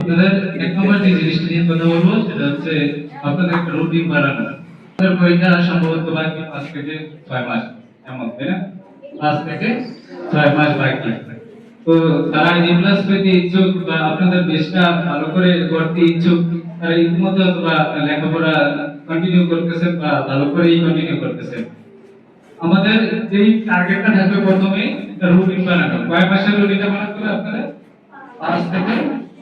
আপনাদের এক যে জিনিসটা নিয়ে কথা বলব, সেটা হচ্ছে আপনাদের একটা রুটিন বানানো আপনাদের পরীক্ষা সম্ভবত বাকি পাঁচ থেকে ছয় মাস এমন, তাই না? পাঁচ থেকে ছয় মাস বাকি। তো তারা এ পেতে ইচ্ছুক বা আপনাদের বেশটা ভালো করে করতে ইচ্ছুক, তারা ইতিমধ্যে অথবা লেখাপড়া কন্টিনিউ করতেছেন বা ভালো করেই কন্টিনিউ করতেছেন আমাদের যেই টার্গেটটা থাকবে প্রথমে রুটিন বানানো। কয় মাসের রুটিনটা বানাতে হবে আপনাদের? পাঁচ থেকে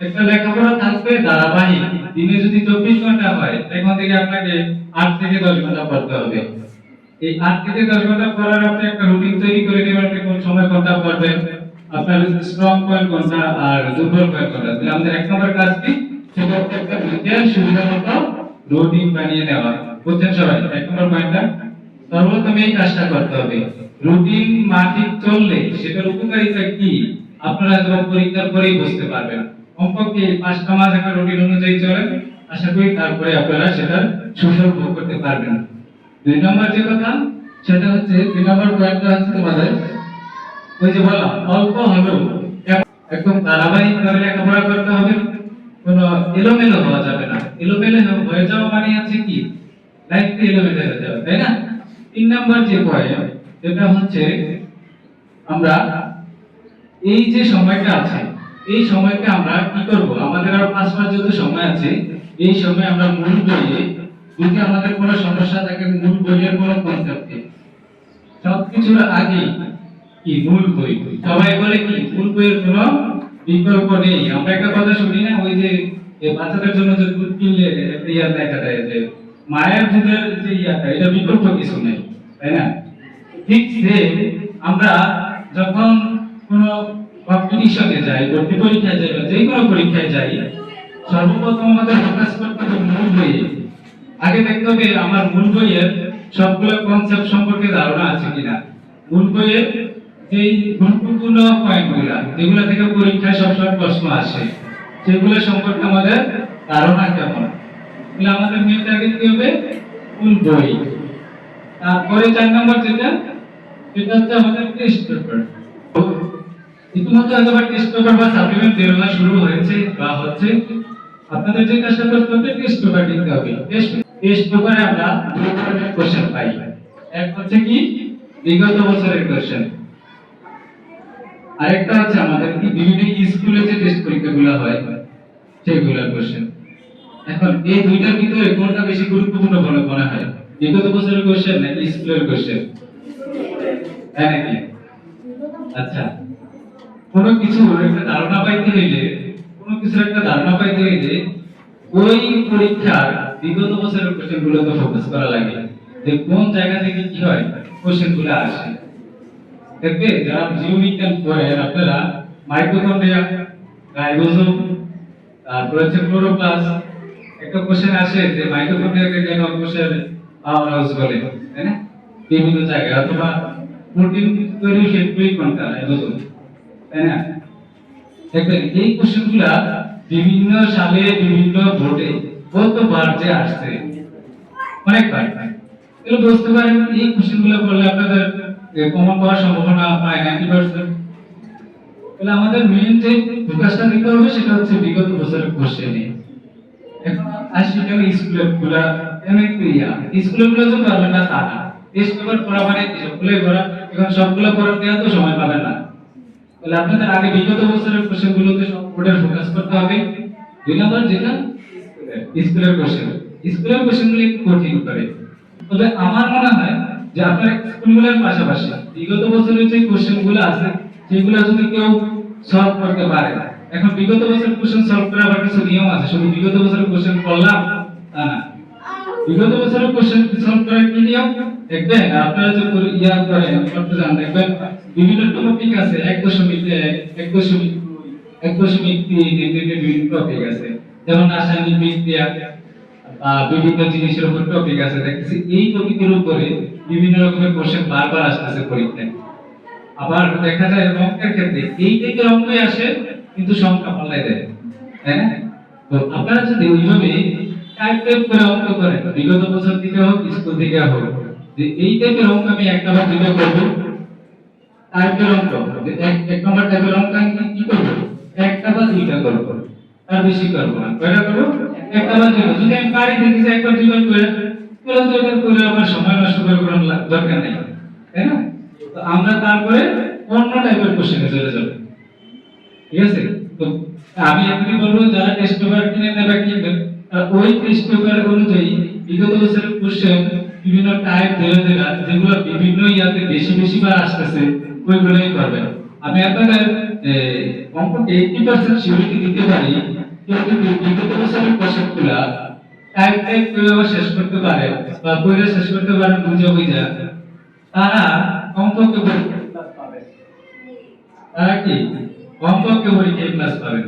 একটা লেখাপড়া থাকবে, ধারাবাহিক। দিনে যদি চব্বিশ ঘণ্টা হয় এখন থেকে আপনাকে আট থেকে দশ ঘণ্টা পড়তে হবে। এই আট থেকে দশ ঘণ্টা পড়ার আপনি একটা রুটিন তৈরি করে নেবেন, আপনি কোন সময় কোনটা পড়বেন। আপনার স্ট্রং পয়েন্ট কোনটা আর দুর্বল পয়েন্ট কোনটা? তাহলে আমাদের এক নম্বর কাজ কি? সেটা হচ্ছে একটা নিজের সুবিধা মতো রুটিন বানিয়ে নেওয়া। বুঝছেন সবাই? এক নম্বর পয়েন্টটা সর্বপ্রথম এই কাজটা করতে হবে। রুটিন মাফিক চললে সেটার উপকারিতা কি? আপনারা হয়তো পরীক্ষার পরেই বুঝতে পারবেন। কমপক্ষে পাঁচটা মাস একটা রুটিন অনুযায়ী চলেন আশা করি তারপরে আপনারা সেটার সুফল ভোগ করতে পারবেন। দুই নম্বর যে কথা, সেটা হচ্ছে দুই নম্বর পয়েন্টটা হচ্ছে তোমাদের, ওই যে বললাম, অল্প হলেও একদম ধারাবাহিক ভাবে লেখাপড়া করতে হবে। কোনো এলোমেলো হওয়া যাবে না। এলোমেলো হয়ে যাওয়া মানে আছে কি? লাইফটা এলোমেলো হয়ে যাবে, তাই না? তিন নম্বর যে পয়েন্ট যেটা হচ্ছে আমরা এই যে সময়টা আছে এই সময়টা আমরা কি করব? আমাদের আর পাঁচ মাস যত সময় আছে, এই সময় আমরা মূল বইয়ে যদি আমাদের কোনো সমস্যা থাকে, মূল বইয়ের কোনো কনসেপ্টে সবকিছুর আগে কি? মূল বই। সবাই বলে কি? মূল বইয়ের কোনো বিকল্প নেই। আমরা একটা কথা শুনি না, ওই যে বাচ্চাদের জন্য যে দুধ কিনলে ইয়ার দেখা যায় যে, মায়ের দুধের যে ইয়াটা, এটা বিকল্প কিছু নেই, তাই না? ঠিক সে আমরা যখন কোনো কম্পিটিশনে যাই, ভর্তি পরীক্ষায় যাই বা যে কোনো পরীক্ষায় যাই, সর্বপ্রথম আমাদের ফোকাস করতে হবে মূল বইয়ে। আগে দেখতে হবে আমার মূল বইয়ের সবগুলো কনসেপ্ট সম্পর্কে ধারণা আছে কিনা। মূল বইয়ের যেই গুরুত্বপূর্ণ পয়েন্টগুলো যেগুলো থেকে পরীক্ষায় সবসময় প্রশ্ন আসে, সেগুলো সম্পর্কে আমাদের ধারণা কেমন? তাহলে আমাদের মেন টার্গেট কি হবে? মূল বই। তারপরে চার নম্বর যেটা, সেটা হচ্ছে আমাদের টেস্ট পেপার ইতিমধ্যে হয়তো বা টেস্ট পেপার বা সাপ্লিমেন্ট বেরোনো শুরু হয়েছে বা হচ্ছে। আপনাদের কাজটা করতে হবে টেস্ট পেপার হবে। টেস্ট টেস্ট আমরা দুই ধরনের কোশ্চেন পাই। এক হচ্ছে কি? বিগত বছরের কোশ্চেন আরেকটা হচ্ছে আমাদের কি? বিভিন্ন স্কুলে যে টেস্ট পরীক্ষাগুলো হয়, সেগুলোর কোশ্চেন এখন এই দুইটার ভিতরে কোনটা বেশি গুরুত্বপূর্ণ বলে মনে হয়? বিগত বছরের কোশ্চেন নাকি স্কুলের কোশ্চেন নাকি? আচ্ছা। কোনো কিছু একটা ধারণা পাইতে হইলে, কোনো কিছুর একটা ধারণা পাইতে হইলে ওই পরীক্ষার বিগত বছরের কোশ্চেন গুলোতে ফোকাস করা লাগে। যে কোন জায়গা থেকে কি হয় কোশ্চেনগুলো আসে। দেখবে যারা জীববিজ্ঞান পড়েন আপনারা মাইক্রোকন্ড্রিয়া রাইবোসোম তারপর হচ্ছে ক্লোরোপ্লাস্ট একটা কোশ্চেন আসে যে মাইক্রোকন্ড্রিয়াকে কেন কোষের পাওয়ার হাউস বলে, তাই না? বিভিন্ন জায়গায় অথবা প্রোটিন তৈরি ক্ষেত্রে কোনটা রাইবোসোম তাই না? দেখবেন, এই কোশ্চেনগুলা বিভিন্ন সালে বিভিন্ন ভোটে যে আসছে এগুলো বুঝতে পারেন এই কোশ্চেনগুলো করলে আপনাদের কমন পাওয়ার সম্ভাবনা প্রায় নাইনটি পার্সেন্ট তাহলে আমাদের মেইন যে ফোকাসটা দিতে হবে, সেটা হচ্ছে বিগত বছরের কোশ্চেনে এখন আসি কেন স্কুলের ইয়া। গুলো তো পারবেন না তা না টেস্ট পেপার পড়া মানে সবগুলোই পড়া, এখন সবগুলো দেওয়া তো সময় পাবেন না। তাহলে আপনাদের আগে বিগত বছরের কোশ্চেন গুলোতে সব বোর্ডের ফোকাস করতে হবে। দুই নম্বর যেটা? স্কুলের কোশ্চেন। স্কুলের কোশ্চেনগুলো একটু কঠিন করে। তবে আমার মনে হয় যে আপনার স্কুলগুলোর পাশাপাশি বিগত বছরের যে কোশ্চেনগুলো আছে, সেগুলো যদি কেউ সলভ করতে পারে, এখন বিগত বছরের কোশ্চেন সলভ করার আবার কিছু নিয়ম আছে। শুধু বিগত বছরের কোশ্চেন করলাম, তা না। বিগত বছরের কোশ্চেন সলভ করার কি নিয়ম দেখবেন, আপনারা যে ইয়া করেন করতে যান দেখবেন, বিভিন্ন টপিক আছে, এক দশমিক এক দশমিক এক দশমিক তিন বিভিন্ন টপিক আছে। যেমন রাসায়নিক বিক্রিয়া বা বিভিন্ন জিনিসের উপর টপিক আছে। দেখতেছি, এই টপিকের উপরে বিভিন্ন রকমের কোশ্চেন বারবার আসতেছে পরীক্ষায়। আবার দেখা যায় অঙ্কের ক্ষেত্রে এই থেকে অঙ্কই আসে, কিন্তু সংখ্যা পাল্লাই দেয়। তাই না? তো আপনারা যদি ওইভাবে টাইপ করে অঙ্ক করেন বিগত বছর থেকে হোক, স্কুল থেকে হোক, যে এই টাইপের অঙ্ক আমি একটা বা দুইটা করব। টাইপের অঙ্ক, যে এক এক নম্বর টাইপের অঙ্ক আমি কি করব? একটা বা দুইটা করব। তার বেশি করব না। কয়টা করব? একটা বা দুইটা। যদি আমি দেখি যে একবার দুইবার করে তাহলে তো এটা করে আমার সময় নষ্ট করে কোনো দরকার নেই। তাই না? তো আমরা তারপরে অন্য টাইপের কোশ্চেনে চলে যাব। ঠিক আছে? তো আমি এখনই বলব, যারা টেস্ট পেপার কিনে নেবে কিনবেন ওই পেপার অনুযায়ী বিগত বছরের কোশ্চেন বিভিন্ন টাইপ ধরে ধরে যেগুলো বিভিন্ন ইয়াতে বেশি বেশি বার আসতেছে ওইগুলোই করবেন। আমি আপনাদের এ, অঙ্ককে এইটি পার্সেন্ট সিউরিটি দিতে পারি যদি বিগত বছরের কোশ্চেনগুলা টাইপ টাইপ করে শেষ করতে পারে বা বইটা শেষ করতে পারে বুঝে বুঝে তারা কমপক্ষে পরীক্ষা পাবে। তারা কি? কমপক্ষে পরীক্ষায় ক্লাস পাবেন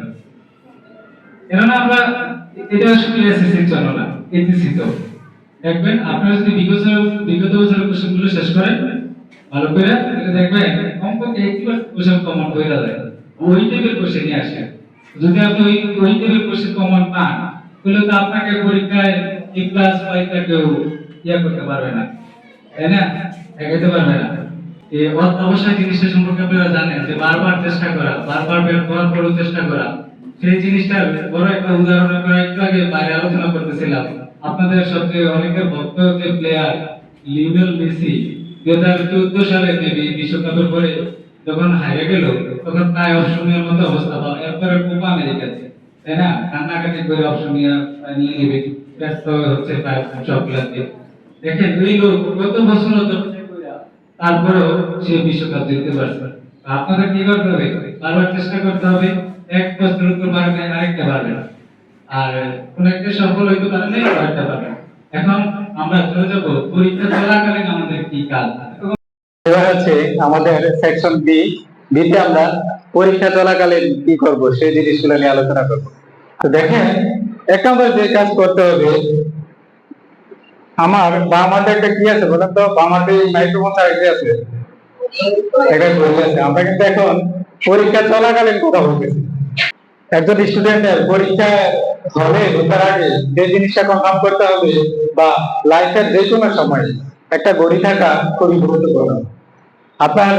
কেননা আমরা এটা শুধু এসএসসির জন্য না এসএসসি তো। দেখবেন, আপনারা যদি বিগত বিগত বছরের কোশ্চেনগুলো শেষ করেন, ভালো করে দেখবেন, কমপক্ষে এইটি কোশ্চেন কমন হয়ে যায়। ওই টাইপের কোশ্চেনই আসে যদি আপনি ওই ওই টাইপের কোশ্চেন কমন পান, তাহলে তো আপনাকে পরীক্ষায় এ প্লাস পাইটা কেউ ইয়া করতে পারবে না। তাই না? এগাইতে পারবে না। এই অবশ্যই জিনিসটা সম্পর্কে আপনারা জানেন যে বারবার চেষ্টা করা, বারবার বের করার পরেও চেষ্টা করা সেই জিনিসটার বড় একটা উদাহরণ একটু আগে বাইরে আলোচনা করতেছিলাম। আপনাদের সবচেয়ে অনেকের ভক্ত যে প্লেয়ার লিওনেল মেসি, দুই হাজার চোদ্দ সালে মেবি বিশ্বকাপের পরে যখন হারিয়ে গেল, তখন প্রায় অপশনের মতো অবস্থা বা এরপরে কোপা আমেরিকাতে তাই না? কান্নাকাটি করে অপশন নিয়ে নেবে। ব্যস্ত হচ্ছে প্রায় সব ক্লাবে দেখেন, এই লোক কত বছর তারপরেও সে বিশ্বকাপ জিততে পারছে আপনাদের কি করতে হবে? বারবার চেষ্টা করতে হবে। এক বছর উপর পারবে, আরেকটা পারবে না। আর কোন একটা সফল হইতে পারে না আরেকটা পারবে এখন আমরা চলে যাব, পরীক্ষা চলাকালীন আমাদের কি কাজ? এবার হচ্ছে আমাদের সেকশন বি বিতে আমরা পরীক্ষা চলাকালীন কি করব, সেই জিনিসগুলো নিয়ে আলোচনা করব। তো দেখেন, এক নম্বর যে কাজ করতে হবে, আমার বাম হাতে একটা কি আছে বলেন তো? বাম হাতে মাইক্রোফোন আছে। একটা ঘড়ি আছে। আমরা কিন্তু এখন পরীক্ষা চলাকালীন কথা বলতেছি। একজন স্টুডেন্টের পরীক্ষা হলে ঢোকার আগে যে জিনিসটা কনফার্ম করতে হবে বা লাইফের যে কোনো সময় একটা ঘড়ি থাকা খুবই গুরুত্বপূর্ণ। আপনার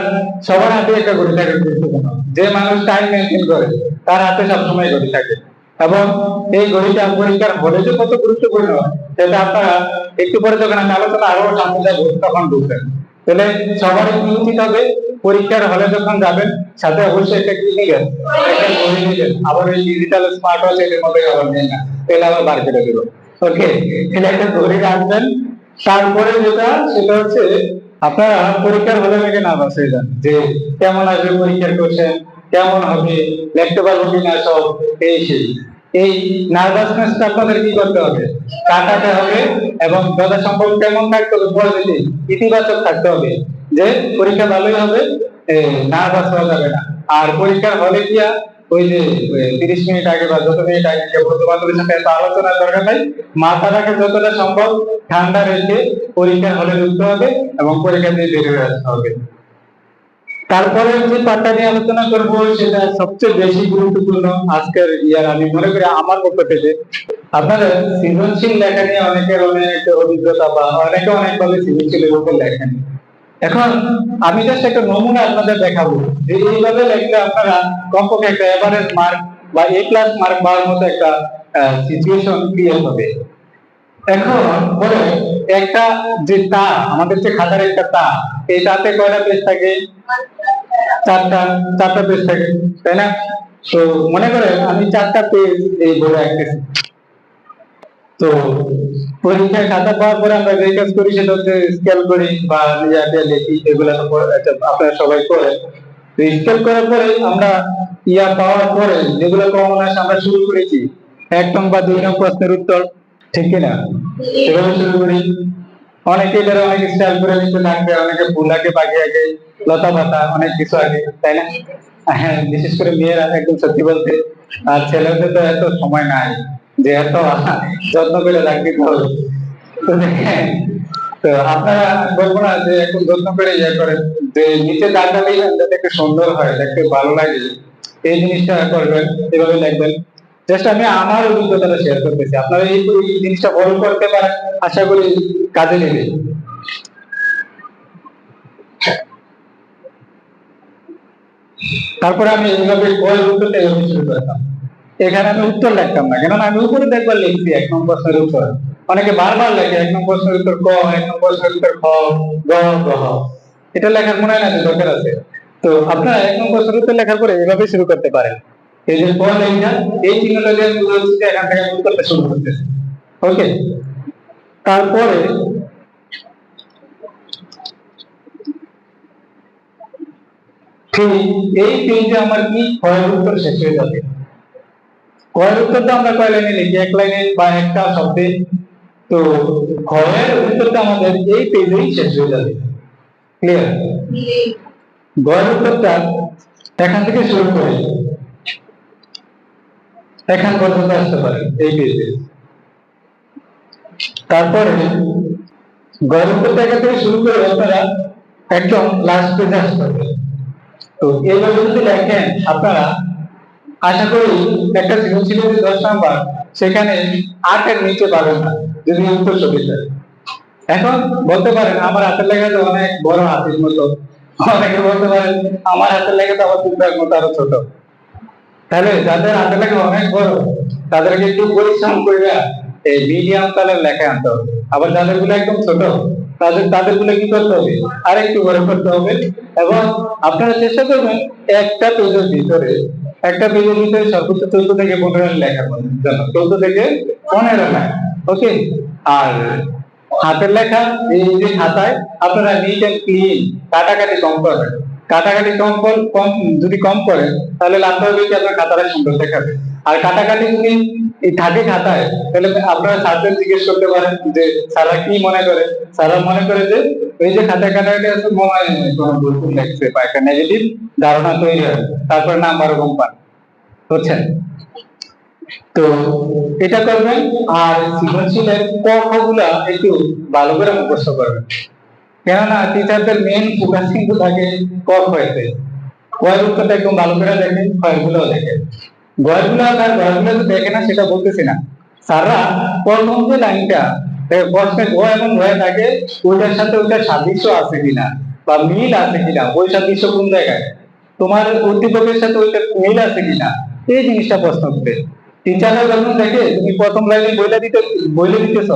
সবার হাতে একটা ঘড়ি থাকা গুরুত্বপূর্ণ। যে মানুষ টাইম মেনটেন করে, তার হাতে সবসময় ঘড়ি থাকে। এবং এই ঘড়িটা পরীক্ষার হলে যে কত গুরুত্বপূর্ণ, সেটা আপনারা একটু পরে যখন আমি আলোচনা আরও সামনে যাব, তখন বুঝবেন। তাহলে সবারই উচিত হবে, পরীক্ষার হলে যখন যাবেন, সাথে অবশ্যই একটা কি নিবেন? আবার ওই ডিজিটাল স্মার্ট ওয়াচ এর মধ্যে আবার নেন না, তাহলে আবার বার করে দেবো। ওকে তাহলে একটা ঘড়ি রাখবেন, তারপরে যেটা, সেটা হচ্ছে আপনারা পরীক্ষার হলে থেকে নার্ভাস হয়ে যান যে কেমন আসবে পরীক্ষার কোশ্চেন কেমন হবে, লিখতে পারব কিনা সব, এই সেই। এই নার্ভাসনেসটা আপনাদের কি করতে হবে? কাটাতে হবে এবং যথাসম্ভব কেমন থাকতে হবে পজিটিভ ইতিবাচক থাকতে হবে যে পরীক্ষা ভালোই হবে নার্ভাস হওয়া যাবে না। আর পরীক্ষার হলে গিয়া ওই যে তিরিশ মিনিট আগে বা যত মিনিট আগে যে বন্ধু বান্ধবের সাথে এত আলোচনার দরকার নাই মাথাটাকে যতটা সম্ভব, ঠান্ডা রেখে পরীক্ষার হলে ঢুকতে হবে এবং পরীক্ষা দিয়ে বের হয়ে আসতে হবে। তারপরে যে পার্টটা নিয়ে আলোচনা করব, সেটা সবচেয়ে বেশি গুরুত্বপূর্ণ আজকের ইয়ার আমি মনে করি আমার পক্ষ থেকে আপনারা সৃজনশীল লেখা নিয়ে অনেকের অনেক অভিজ্ঞতা বা অনেকে অনেক ভাবে সৃজনশীলের উপর লেখেন। এখন আমি জাস্ট একটা নমুনা আপনাদের দেখাবো। যে এইভাবে লিখলে আপনারা কমপক্ষে একটা এভারেজ মার্ক বা এ প্লাস মার্ক পাওয়ার মতো একটা সিচুয়েশন ক্রিয়েট হবে। এখন বলে, একটা যে তা আমাদের যে খাতার একটা তা এই তাতে কয়টা পেজ থাকে? চারটা চারটা পেজ থাকে তাই না? তো মনে করেন আমি চারটা পেজ এই বলে আঁকতেছি তো পরীক্ষায় খাতা পাওয়ার পরে আমরা যে কাজ করি সেটা হচ্ছে স্কেল করি বা নিজে হাতে লিখি, এগুলো আপনারা সবাই করে তো স্কেল করার পরে আমরা ইয়া পাওয়ার পরে যেগুলো কমন আসে আমরা শুরু করেছি। এক নং বা দুই নং প্রশ্নের উত্তর, ঠিক কিনা? এভাবে শুরু করি। অনেকে এদের অনেক স্টাইল করে নিতে থাকবে অনেকে ভুল আগে বাকি আগে লতা পাতা অনেক কিছু আগে, তাই না? হ্যাঁ বিশেষ করে মেয়েরা একদম সত্যি বলতে, আর ছেলেদের তো এত সময় নাই যে এত যত্ন করে রাখতে হবে। তো তো আপনারা বলব না যে একটু যত্ন করে ইয়ে করেন, যে নিচে দাগটা যাতে একটু সুন্দর হয় দেখতে ভালো লাগে। এই জিনিসটা করবেন এভাবে লিখবেন জাস্ট আমি আমার অভিজ্ঞতাটা শেয়ার করতেছি। আপনারা এই জিনিসটা ফলো করতে পারেন, আশা করি কাজে নেবে। তারপরে আমি এইভাবে কয়ের উত্তরটা এইভাবে শুরু করতাম এখানে আমি উত্তর লিখতাম না, কেননা আমি উপরে দেখবার লিখছি এক নম্বর প্রশ্নের উত্তর অনেকে বারবার লেখে, এক নম্বর প্রশ্নের উত্তর ক, এক নম্বর প্রশ্নের উত্তর খ, গ গ এটা লেখার মনে হয় না যে দরকার আছে। তো আপনারা এক নম্বর প্রশ্নের উত্তর লেখার পরে এভাবে শুরু করতে পারেন। এই যে ক লেখা, এই চিহ্নটা দিয়ে এখান থেকে আমি শুরু করতেছি। ওকে? তারপরে ঠিক এই পেজে আমার কি ক্ষয়ের উত্তর শেষ হয়ে যাবে? ক্ষয়ের উত্তরটা আমরা কয় লাইনে লিখি? এক লাইনে বা একটা শব্দে? তো ক্ষয়ের উত্তরটা আমাদের এই পেজেই শেষ হয়ে যাবে। ক্লিয়ার গয়ের উত্তরটা এখান থেকে শুরু করে এখান পর্যন্ত আসতে পারে, এই পেজে। তারপরে গয়ের উত্তরটা এখান থেকে শুরু করে আপনারা একদম লাস্ট পেজে আসতে পারবেন। তো এইভাবে যদি দেখেন আপনারা, আশা করি একটা সৃজনশীল যে দশ নাম্বার, সেখানে আটের নিচে পাবেন না, যদি উত্তর হয় এখন বলতে পারেন, আমার হাতের লেখা তো অনেক বড় হাতির মতো। অনেকে বলতে পারেন, আমার হাতের লেখা তো আমার টুকটার মতো আরও ছোট। তাহলে যাদের হাতের লেখা অনেক বড়, তাদেরকে একটু পরিশ্রম করে এই মিডিয়াম তালের লেখা আনতে হবে। আবার যাদেরগুলো একদম ছোট তাদের তাদেরগুলো কি করতে হবে? আর একটু বড় করতে হবে। এবং আপনারা চেষ্টা করবেন একটা পেজের ভিতরে, একটা পেজের ভিতরে সর্বোচ্চ চোদ্দ থেকে পনেরো লেখা করবেন চোদ্দ থেকে পনেরো লাইন ওকে আর হাতের লেখা, এই যে খাতায় আপনারা নিট এন্ড ক্লিন কাটাকাটি কম করবেন। কাটাকাটি কম কম যদি কম করেন, তাহলে লাভটা হবে কি আপনার খাতাটা সুন্দর দেখাবে। আর কাটাকাটি যদি থাকে খাতায় তাহলে আপনারা স্যারদের জিজ্ঞেস করতে পারেন যে স্যাররা কি মনে করে? স্যাররা মনে করে যে এই যে খাতায় কাটাকাটি আছে, মনে কোনো ভুল ভুল বা একটা নেগেটিভ ধারণা তৈরি হয়। তারপর নাম্বার ওরকম পান বুঝছেন? তো এটা করবেন আর সৃজনশীলের ক, খ গুলা একটু ভালো করে মুখস্থ করবেন। কেননা টিচারদের মেন ফোকাস কিন্তু থাকে ক খয়েতে কয়ের উত্তরটা একদম ভালো করে দেখেন ক্ষয়েরগুলো দেখেন গয়েরগুলো আর গয়েরগুলো তো দেখে না, সেটা বলতেছি না। স্যাররা প্রথম যে লাইনটা প্রশ্নে গ এবং গয়ে থাকে ওইটার সাথে ওইটার সাদৃশ্য আছে কিনা, বা মিল আছে কিনা, ওই সাদৃশ্য কোন জায়গায়? তোমার উদ্দীপকের সাথে ওইটা মিল আছে কিনা? এই জিনিসটা প্রশ্ন করবে টিচাররা যখন দেখে, তুমি প্রথম লাইনে বইটা দিতে, বইলে দিতেছ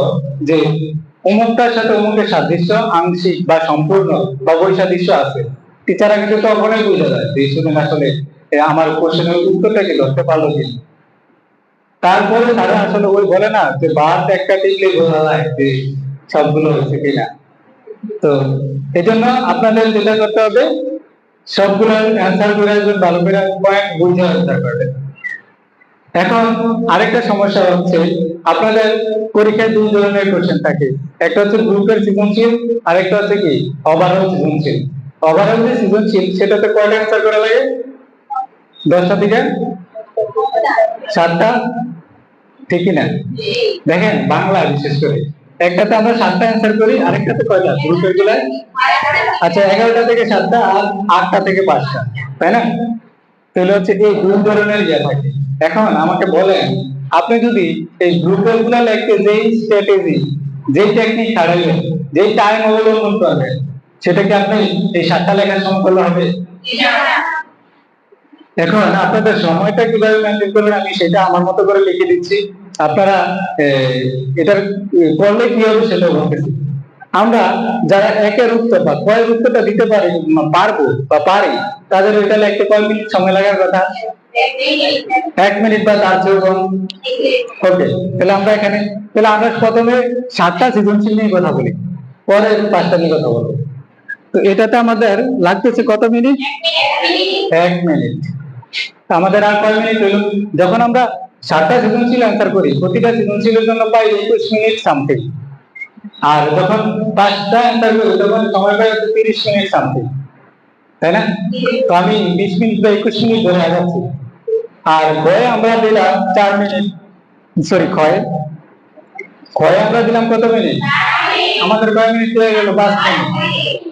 যে অমুকটার সাথে অমুকের সাদৃশ্য আংশিক বা সম্পূর্ণ বা বৈসাদৃশ্য আছে। টিচাররা কিন্তু তখনই বুঝে যায় যে আসলে আমার কোশ্চেনের উত্তরটা কি? ধরতে পারল কি? তারপরে তারা আসলে ওই বলে না যে, বাদ একটা টিকলে বোঝা যায় যে সবগুলো হচ্ছে কিনা। তো এই জন্য আপনাদের যেটা করতে হবে, সবগুলো অ্যান্সার করে ভালো করে পয়েন্ট বুঝে অ্যান্সার এখন আরেকটা সমস্যা হচ্ছে, আপনাদের পরীক্ষায় দুই ধরনের কোশ্চেন থাকে। একটা হচ্ছে গ্রুপের সৃজনশীল, আরেকটা হচ্ছে কি? ওভারঅল সৃজনশীল। ওভারঅল যে সৃজনশীল, সেটাতে কয়টা অ্যান্সার করা লাগে? দশটা থেকে? সাতটা? ঠিকই না। দেখেন, বাংলা বিশেষ করে। একটাতে আমরা সাতটা অ্যান্সার করি, আরেকটাতে কয়টা? গ্রুপের গুলায়? আচ্ছা এগারোটা থেকে সাতটা আর আটটা থেকে পাঁচটা, তাই না? তাহলে হচ্ছে এই দুই ধরনের ইয়ে থাকে। এখন আমাকে বলেন, আপনি যদি এই গ্রুপেরগুলা লিখতে যেই স্ট্র্যাটেজি যেই টেকনিক খাটাইবেন যেই টাইম অবলম্বন করবেন সেটা কি আপনি এই সাতটা লেখার সময় করলে হবে? এখন আপনাদের সময়টা কীভাবে মেনটেন করবেন আমি সেটা আমার মতো করে লিখে দিচ্ছি। আপনারা এটার করলে কি হবে সেটা বলতেছি আমরা যারা একের উত্তর বা কয়ের উত্তরটা দিতে পারি পারব বা পারি, তাদের এটা লিখতে কয় মিনিট সময় লাগার কথা। এক মিনিট বা তার চেয়েও কম। ওকে, তাহলে আমরা এখানে, তাহলে আমরা প্রথমে সাতটা সৃজনশীল নিয়ে কথা বলি পরে পাঁচটা নিয়ে কথা বলব। তো এটাতে আমাদের লাগতেছে কত মিনিট? এক মিনিট। আমাদের আর কয় মিনিট হলো যখন আমরা সাতটা সৃজনশীল অ্যান্সার করি, প্রতিটা সৃজনশীলের জন্য পাই একুশ মিনিট সামথিং আর যখন পাঁচটা অ্যান্সার করি, তখন সময় পাই হচ্ছে তিরিশ মিনিট সামথিং তাই না? তো আমি বিশ মিনিট বা একুশ মিনিট ধরে আগাচ্ছি। আর বয়ে আমরা দিলাম চার মিনিট। সরি ক্ষয়? ক্ষয় আমরা দিলাম কত মিনিট? আমাদের কয় মিনিট হয়ে গেল? পাঁচ মিনিট।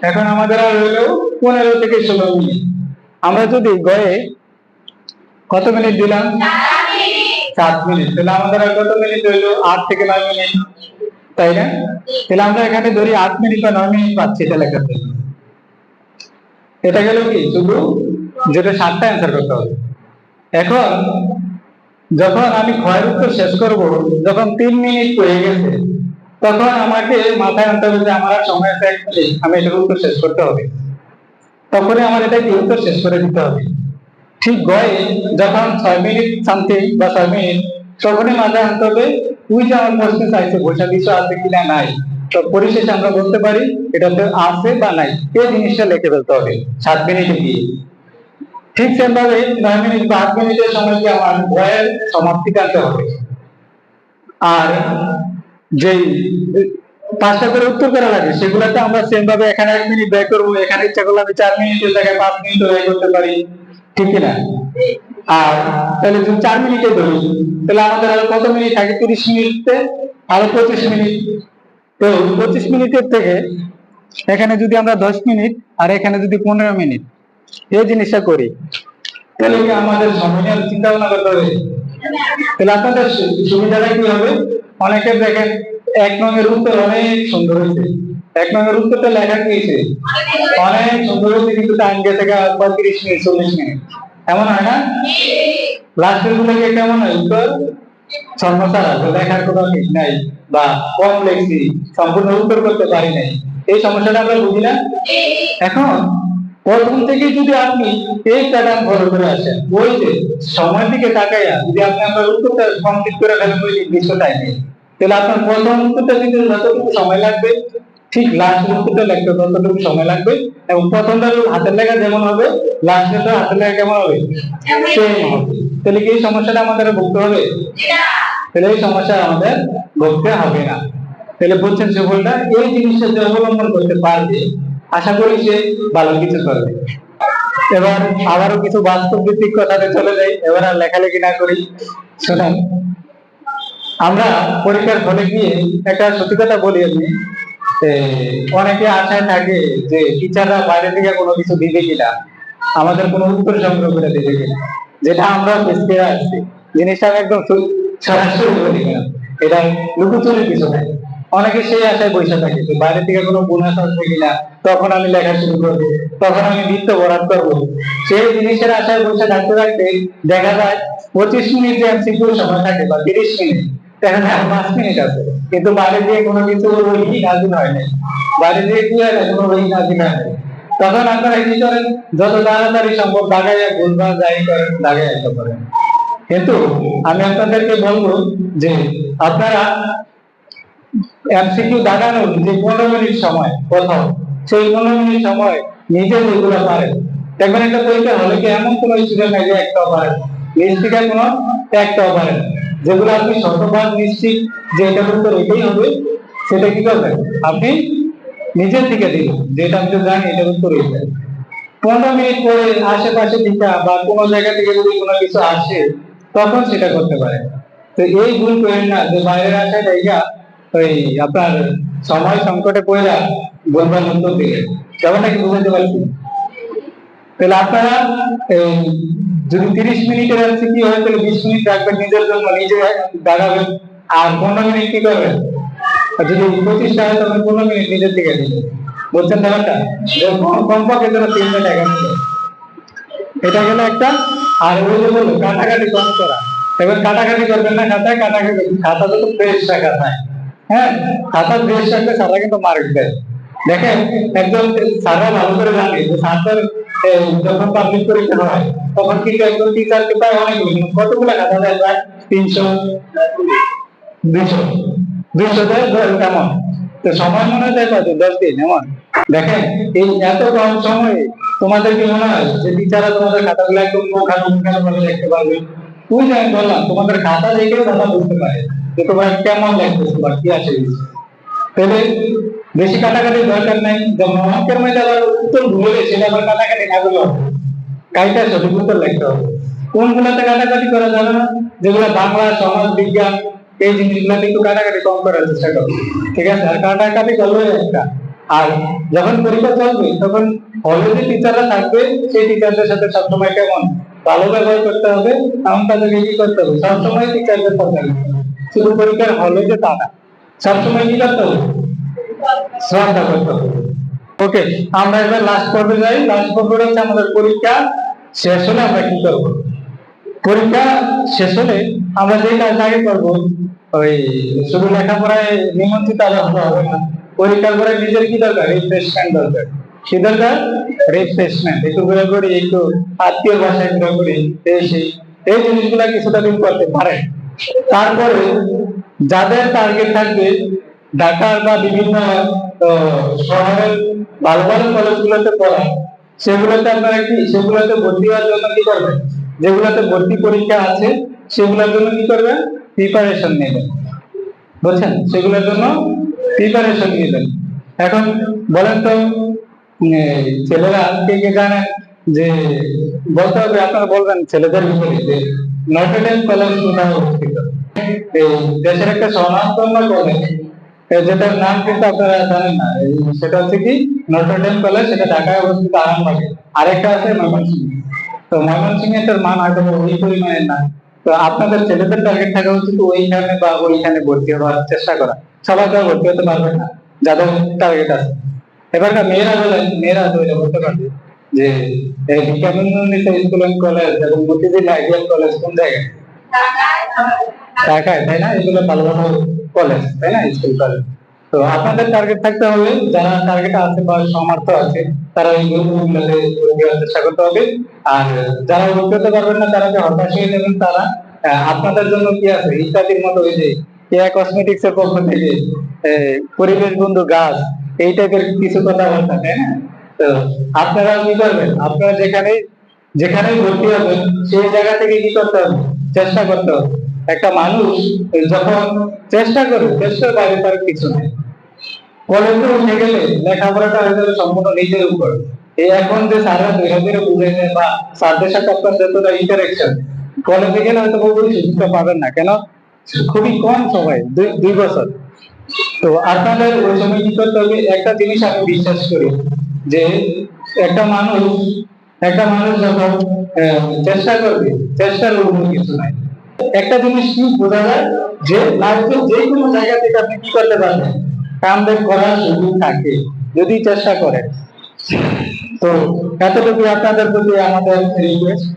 এখন আমাদের আর হইল পনেরো থেকে ষোলো মিনিট। আমরা যদি গয়ে কত মিনিট দিলাম? সাত মিনিট। তাহলে আমাদের কত মিনিট হইল আট থেকে নয় মিনিট। তাই না? তাহলে আমরা এখানে ধরি আট মিনিট বা নয় মিনিট পাচ্ছি এটা লেখার জন্য। এটা গেল কি? শুধু? যেটা সাতটা অ্যান্সার করতে হবে। এখন, যখন আমি ক্ষয়ের উত্তর শেষ করব, যখন তিন মিনিট হয়ে গেছে, তখন আমাকে মাথায় আনতে হবে যে আমার সময় আমি এটার উত্তর শেষ করতে হবে। তখনই আমার এটা উত্তর শেষ করে দিতে হবে। ঠিক গয়ে যখন ছয় মিনিট শান্তি বা ছয় মিনিট তখনই মাথায় আনতে হবে তুই যে আমার প্রশ্ন চাইছে, বৈশাখ কিছু আছে কিনা নাই? তো পরিশেষে আমরা বলতে পারি এটাতে আছে বা নাই এই জিনিসটা লিখে ফেলতে হবে, সাত মিনিটে গিয়ে। ঠিক সেম ভাবে নয় মিনিট বা আট মিনিটের সময় কি আমার বয়ের সমাপ্তি আনতে হবে। আর যেই পাঁচটা করে উত্তর করা লাগে, সেগুলোতে আমরা সেম ভাবে এখানে এক মিনিট ব্যয় করব, এখানে ইচ্ছা করলে আমি চার মিনিটের জায়গায় পাঁচ মিনিট ব্যয় করতে পারি। ঠিক না আর তাহলে যদি চার মিনিটে ধরি, তাহলে আমাদের আরও কত মিনিট থাকে? তিরিশ মিনিটে? আরও পঁচিশ মিনিট। তো পঁচিশ মিনিটের থেকে এখানে যদি আমরা দশ মিনিট আর এখানে যদি পনেরো মিনিট, এই জিনিসটা করি। তাহলে কি আমাদের সময় চিন্তা ভাবনা করতে হবে? তাহলে আপনাদের সুবিধাটা কি হবে? অনেকে দেখেন এক নঙের উত্তর অনেক সুন্দর হয়েছে। এক নম্বর উত্তরটা লেখা কি হয়েছে? অনেক সুন্দর কিন্তু টাইম গেছে গা পঁয়ত্রিশ মিনিট, চল্লিশ মিনিট। এমন হয় না? লাস্টের গুলোকে কেমন হয়? উত্তর? ছন্নছাড়া লেখার কোনো ঠিক নাই বা কম লেখছি সম্পূর্ণ উত্তর করতে পারি নাই। এই সমস্যাটা আমরা বুঝি না? এখন, প্রথম থেকে যদি আপনি এই প্যাটার্ন ফলো করে আসেন, ওই যে সময়ের দিকে তাকাইয়া যদি আপনি আপনার উত্তরটা কমপ্লিট করে ফেলেন, ওই নির্দিষ্ট টাইমে তাহলে আপনার প্রথম উত্তরটা দিতে যতটুকু সময় লাগবে ঠিক লাস্ট উত্তরটা লিখতে ততটুকু সময় লাগবে এবং প্রথমটা হাতের লেখা যেমন হবে লাস্টেরটা হাতের লেখা কেমন হবে? সেম হবে। তাহলে কি সমস্যাটা আমাদের ভুগতে হবে? তাহলে এই সমস্যা আমাদের ভুগতে হবে না। তাহলে বলছেন সুফলটা? এই জিনিসটা যে অবলম্বন করতে পারবে আশা করি সে ভালো কিছু করবে। এবার আবারও কিছু বাস্তব ভিত্তিক কথাতে চলে যাই। এবার আর লেখালেখি না করি। শুনুন আমরা পরীক্ষার ফলে গিয়ে একটা সত্যি কথা বলি আমি। অনেকে আশায় থাকে যে টিচাররা বাইরে থেকে কোনো কিছু দিবে কিনা। আমাদের কোনো উত্তর সংগ্রহ করে দেবে কিনা। যেটা আমরা পেস্কে আসছি। জিনিসটা আমি একদম সরাসরি বলি এটা লুকোচুরির কিছু নাই অনেকে সেই আশায় বসে থাকে যে বাইরে থেকে কোনো বোনাস আসবে কিনা, তখন আমি লেখা শুরু করব, তখন আমি বৃত্ত বরাদ করব। সেই জিনিসের আশায় বসে থাকতে থাকতে দেখা যায় পঁচিশ মিনিট যে এমসিকিউ সময় থাকে বা তিরিশ মিনিট পাঁচ মিনিট আছে কিন্তু বাইরে দিয়ে কোনো কিছু হয় নাই। বাইরে দিয়ে কি হয় না কোনো হয় নাই। তখন আপনারা কি করেন? যত তাড়াতাড়ি সম্ভব দাগাইয়া যাই করেন পারেন। কিন্তু আমি আপনাদেরকে বলব যে আপনারা এমসিকিউ দাগানোর যে পনেরো মিনিট সময় প্রথম সেই পনেরো মিনিট সময় নিজে যেগুলো পারেন। দেখবেন একটা পরীক্ষা হলে কি এমন কোনো স্টুডেন্ট নাই যে একটাও পারেন নিজ থেকে কোনো একটাও যেগুলো আপনি শতভাগ নিশ্চিত যে এটার উত্তর এটাই হবে, সেটা কি করবেন? আপনি নিজের থেকে দিন যেটা আমি তো জানি এটার উত্তর এইটা পনেরো মিনিট পরে আশেপাশে দিকা বা কোনো জায়গা থেকে যদি কোনো কিছু আসে, তখন সেটা করতে পারে তো এই ভুল করেন না, যে বাইরের আশায় জায়গা ওই আপনার সময় সংকটে পড়া বলবার উত্তর দিকে কেমনটা কি বুঝতে পারছি তাহলে আপনারা যদি তিরিশ মিনিটের আছে কি হয়, তাহলে বিশ মিনিট রাখবেন নিজের জন্য, নিজে দাঁড়াবেন। আর পনেরো মিনিট কি করবেন? আর যদি পঁচিশটা হয় তখন পনেরো মিনিট নিজের দিকে বলছেন ব্যাপারটা? তিন মিনিট এটা গেল একটা আর ওই যে বলল, কাটাকাটি কম করা। এবার কাটাকাটি করবেন না খাতায়, কাটাকাটি খাতা তো ফ্রেশ রাখা হয়। হ্যাঁ? খাতা ফ্রেশ রাখলে সারা কিন্তু মার্ক দেয়। দেখেন, একজন সারা ভালো করে জানে যে ছাত্রের যখন পাবলিক পরীক্ষা হয়, তখন কিন্তু একজন টিচারকে প্রায় অনেক কতগুলো খাতা দেয় প্রায় তিনশো, দুইশো দুইশো দেয় কেমন? তো সময় মনে হয় কত? দশ দিন, এমন। দেখেন, এই এত কম সময়ে তোমাদের কি মনে হয় যে টিচাররা তোমাদের খাতাগুলো একদম মুখানো মুখানো ভাবে দেখতে পারবে? তুই যে আমি বললাম, তোমাদের খাতা দেখেও তারা বুঝতে পারে যে তোমার কেমন লাগতেছে বা কি আছে তাহলে বেশি কাটাকাটির দরকার নাই। অঙ্কের মধ্যে আবার উত্তর ভুলে সেটা আবার কাটাকাটি না করলে কাইটা সঠিক উত্তর লিখতে হবে। কোনগুলোতে কাটাকাটি করা যাবে না? যেগুলো বাংলা, সমাজ, বিজ্ঞান, এই জিনিসগুলোতে একটু কাটাকাটি কম করার চেষ্টা করো। ঠিক আছে? আর কাটাকাটি করবে একটা। আর যখন পরীক্ষা চলবে, তখন যে টিচাররা থাকবে, সেই টিচারদের সাথে সবসময় কেমন? ভালো ব্যবহার করতে হবে। এমন তাদেরকে কি করতে হবে? সবসময় টিচারদের থাকতে শুধু পরীক্ষার হলে যে তা না সবসময় কি করতে হবে? ওকে আমরা এবার লাস্ট পর্বে যাই। লাস্ট পর্বে হচ্ছে আমাদের পরীক্ষা শেষ হলে আমরা কি করব? পরীক্ষা শেষ হলে আমরা যে কাজ আগে করব, ওই শুধু লেখাপড়ায় নিমন্ত্রিত আলো হবে না। পরীক্ষার পরে নিজের কি দরকার? রিফ্রেশমেন্ট দরকার। কি দরকার? রিফ্রেশমেন্ট একটু ঘুরে ঘুরি একটু আত্মীয় ভাষায় ঘুরে ঘুরি এই সেই এই জিনিসগুলা কিছুটা দিন করতে পারে। তারপরে যাদের টার্গেট থাকবে ঢাকার বা বিভিন্ন শহরের ভালো ভালো কলেজগুলোতে পড়ায় সেগুলোতে আপনারা কি, সেগুলোতে ভর্তি হওয়ার জন্য কি করবেন? যেগুলোতে ভর্তি পরীক্ষা আছে, সেগুলোর জন্য কি করবেন? প্রিপারেশন নেবেন। বুঝছেন? সেগুলোর জন্য প্রিপারেশন নেবেন। এখন বলেন তো ছেলেরা কে কে জানেন যে, বলতে হবে, আপনারা বলবেন ছেলেদের ভিতরে যে নটরডেম কলেজ কোথায় অবস্থিত? এই দেশের একটা স্বনামধন্য কলেজ। যেটার নাম কিন্তু আপনারা জানেন না। সেটা হচ্ছে কি? নটরডেম কলেজ সেটা ঢাকায় অবস্থিত আরামবাগে। আরেকটা আছে ময়মনসিংহ। তো ময়মনসিংহে তার মান হয়তো ওই পরিমাণের না। তো আপনাদের ছেলেদের টার্গেট থাকা উচিত ওইখানে বা ওইখানে ভর্তি হওয়ার চেষ্টা করা। সবাই তো ভর্তি হতে পারবে না, যাদের টার্গেট আছে। এবারকার মেয়েরা বলেন, মেয়েরা তো এটা বলতে পারবে যে বিজ্ঞানন্দিত স্কুল এন্ড কলেজ এবং মতিঝিল আইডিয়াল কলেজ কোন জায়গায়? ঢাকায় তাই না? কলেজ তাই না? স্কুল কলেজ তো আপনাদের টার্গেট থাকতে হবে, যারা টার্গেট আছে বা আছে, তারা এই গ্রুপগুলোতে চেষ্টা করতে হবে। আর যারা হতে পারবেন না, তারা যে হতাশ হয়ে তারা আপনাদের জন্য কি আছে? ইত্যাদির মতো ওই যে কেয়া কসমেটিক্স এর পক্ষ থেকে পরিবেশ বন্ধু গাছ, এই টাইপের কিছু কথাবার্তা তাই না? তো আপনারা কি করবেন? আপনারা যেখানে, যেখানেই ভর্তি হবেন, সেই জায়গা থেকে কি করতে হবে? চেষ্টা করতে হবে। একটা মানুষ যখন চেষ্টা করে চেষ্টার বাইরে তার কিছু নেই। কলেজে উঠে গেলে লেখাপড়াটা হয়ে যাবে সম্পূর্ণ নিজের উপর। এই এখন যে স্যাররা দুই হাজারে বুঝেছে বা স্যারদের সাথে আপনার যতটা ইন্টারেকশন কলেজে গেলে হয়তো বহু সুযোগটা পাবেন না। কেন? খুবই কম সময়, দুই দুই বছর। তো আপনাদের ওই সময় কি করতে হবে? একটা জিনিস আমি বিশ্বাস করি যে একটা মানুষ একটা মানুষ যখন চেষ্টা করবে, চেষ্টার উপর কিছু নাই। একটা জিনিস কি বোঝা যায়? যে লাইফে যে কোনো জায়গা থেকে আপনি কি করতে পারবেন? করার সুযোগ থাকে, যদি চেষ্টা করেন। তো এতটুকু আপনাদের প্রতি আমাদের রিকোয়েস্ট